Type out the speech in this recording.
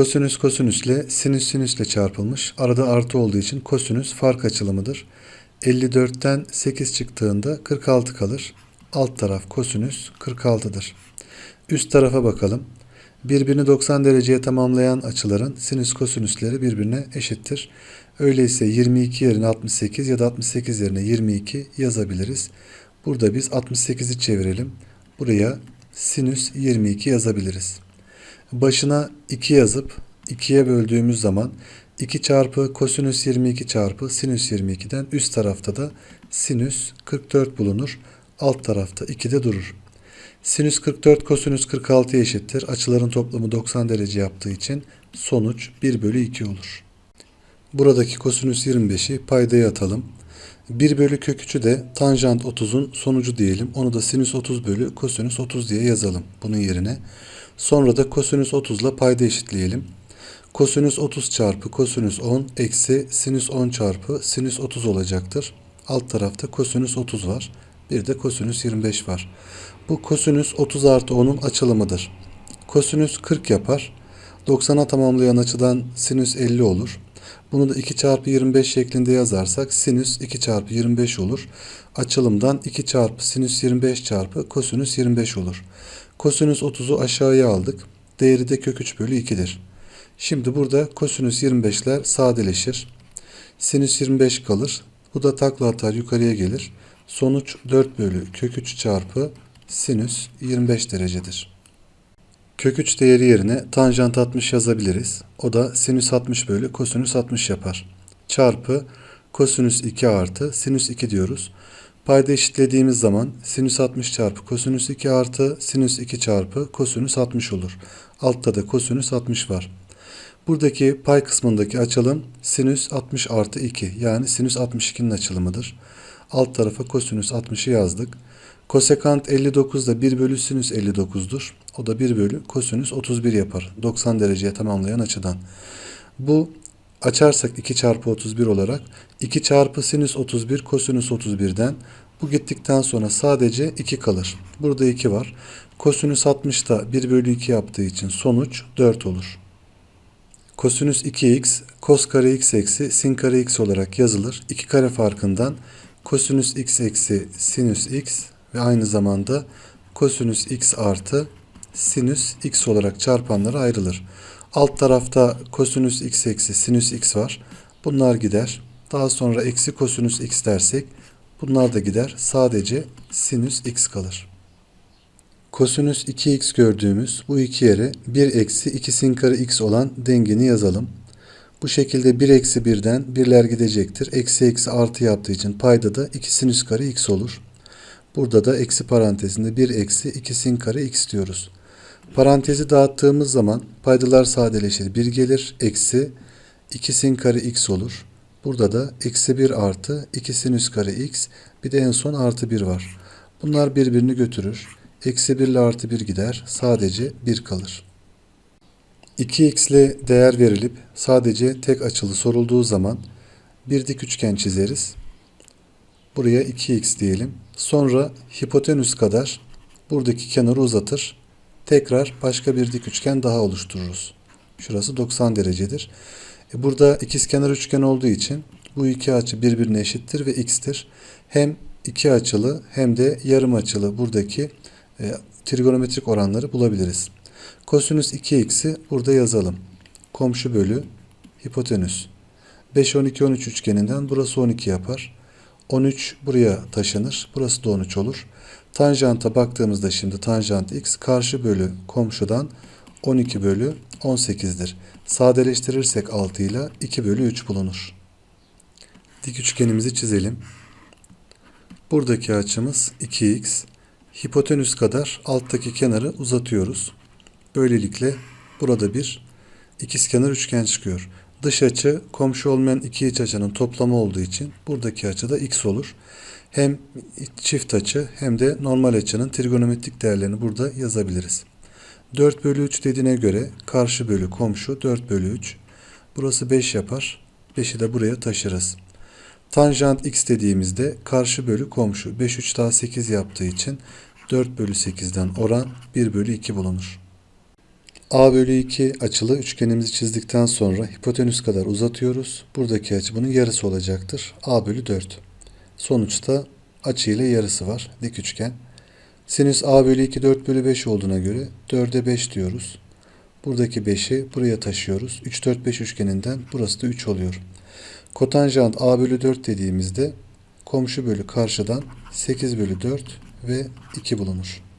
Kosinüs kosinüsle sinüs sinüsle çarpılmış. Arada artı olduğu için kosinüs fark açılımıdır. 54'ten 8 çıktığında 46 kalır. Alt taraf kosinüs 46'dır. Üst tarafa bakalım. Birbirini 90 dereceye tamamlayan açıların sinüs kosinüsleri birbirine eşittir. Öyleyse 22 yerine 68 ya da 68 yerine 22 yazabiliriz. Burada biz 68'i çevirelim. Buraya sinüs 22 yazabiliriz. Başına 2 yazıp 2'ye böldüğümüz zaman 2 çarpı kosinüs 22 çarpı sinüs 22'den üst tarafta da sinüs 44 bulunur. Alt tarafta 2 de durur. Sinüs 44 kosinüs 46 eşittir. Açıların toplamı 90 derece yaptığı için sonuç 1 bölü 2 olur. Buradaki kosinüs 25'i paydaya atalım. 1 bölü kök 3'ü de tanjant 30'un sonucu diyelim. Onu da sinüs 30 bölü kosinüs 30 diye yazalım bunun yerine. Sonra da kosinüs 30 ile payda eşitleyelim. Kosinüs 30 çarpı kosinüs 10 eksi sinüs 10 çarpı sinüs 30 olacaktır. Alt tarafta kosinüs 30 var. Bir de kosinüs 25 var. Bu kosinüs 30 artı 10'un açılımıdır. Kosinüs 40 yapar. 90'a tamamlayan açıdan sinüs 50 olur. Bunu da 2 çarpı 25 şeklinde yazarsak sinüs 2 çarpı 25 olur. Açılımdan 2 çarpı sinüs 25 çarpı kosinüs 25 olur. Kosinüs 30'u aşağıya aldık. Değeri de kök 3 bölü 2'dir. Şimdi burada kosinüs 25'ler sadeleşir. Sinüs 25 kalır. Bu da takla atar yukarıya gelir. Sonuç 4 bölü kök 3 çarpı sinüs 25 derecedir. Kök 3 değeri yerine tanjant 60 yazabiliriz. O da sinüs 60 bölü kosinüs 60 yapar. Çarpı kosinüs 2 artı sinüs 2 diyoruz. Payda eşitlediğimiz zaman sinüs 60 çarpı kosinüs 2 artı sinüs 2 çarpı kosinüs 60 olur. Altta da kosinüs 60 var. Buradaki pay kısmındaki açılım sinüs 60 artı 2 yani sinüs 62'nin açılımıdır. Alt tarafa kosinüs 60'ı yazdık. Kosekant 59 da 1 bölü sinüs 59'dur. O da 1 bölü kosinüs 31 yapar. 90 dereceye tamamlayan açıdan. Bu açarsak 2 çarpı 31 olarak 2 çarpı sinüs 31 kosinüs 31'den bu gittikten sonra sadece 2 kalır. Burada 2 var. Kosinüs 60 da 1 bölü 2 yaptığı için sonuç 4 olur. Kosinüs 2x kos kare x eksi sin kare x olarak yazılır. 2 kare farkından kosinüs x eksi sinüs x ve aynı zamanda kosinüs x artı sinüs x olarak çarpanlara ayrılır. Alt tarafta kosinüs x eksi sinüs x var. Bunlar gider. Daha sonra eksi kosinüs x dersek bunlar da gider. Sadece sinüs x kalır. Kosinüs 2x gördüğümüz bu iki yere 1 eksi 2 sin kare x olan dengeni yazalım. Bu şekilde 1 eksi 1'den birler gidecektir. Eksi eksi artı yaptığı için payda da 2 sinüs kare x olur. Burada da eksi parantezinde 1 eksi 2 sin kare x diyoruz. Parantezi dağıttığımız zaman paydalar sadeleşir. 1 gelir. Eksi 2 sin kare x olur. Burada da eksi 1 artı 2 sinüs kare x. Bir de en son artı 1 var. Bunlar birbirini götürür. Eksi 1 ile artı 1 gider. Sadece 1 kalır. 2x ile değer verilip sadece tek açılı sorulduğu zaman bir dik üçgen çizeriz. Buraya 2x diyelim. Sonra hipotenüs kadar buradaki kenarı uzatır. Tekrar başka bir dik üçgen daha oluştururuz. Şurası 90 derecedir. E burada ikizkenar üçgen olduğu için bu iki açı birbirine eşittir ve x'tir. Hem iki açılı hem de yarım açılı buradaki e, trigonometrik oranları bulabiliriz. Kosinüs 2x'i burada yazalım. Komşu bölü hipotenüs. 5 12 13 üçgeninden burası 12 yapar. 13 buraya taşınır. Burası da 13 olur. Tanjanta baktığımızda şimdi tanjant x karşı bölü komşudan 12 bölü 18'dir. Sadeleştirirsek 6 ile 2 bölü 3 bulunur. Dik üçgenimizi çizelim. Buradaki açımız 2x. Hipotenüs kadar alttaki kenarı uzatıyoruz. Böylelikle burada bir ikizkenar üçgen çıkıyor. Dış açı komşu olmayan iki iç açının toplamı olduğu için buradaki açı da x olur. Hem çift açı hem de normal açının trigonometrik değerlerini burada yazabiliriz. 4 bölü 3 dediğine göre karşı bölü komşu 4 bölü 3. Burası 5 yapar. 5'i de buraya taşırız. Tanjant x dediğimizde karşı bölü komşu 5 3 daha 8 yaptığı için 4 bölü 8'den oran 1 bölü 2 bulunur. A bölü 2 açılı üçgenimizi çizdikten sonra hipotenüs kadar uzatıyoruz. Buradaki açı bunun yarısı olacaktır. A bölü 4. Sonuçta açı ile yarısı var. Dik üçgen. Sinüs A bölü 2 4 bölü 5 olduğuna göre 4'e 5 diyoruz. Buradaki 5'i buraya taşıyoruz. 3 4 5 üçgeninden burası da 3 oluyor. Kotanjant A bölü 4 dediğimizde komşu bölü karşıdan 8 bölü 4 ve 2 bulunur.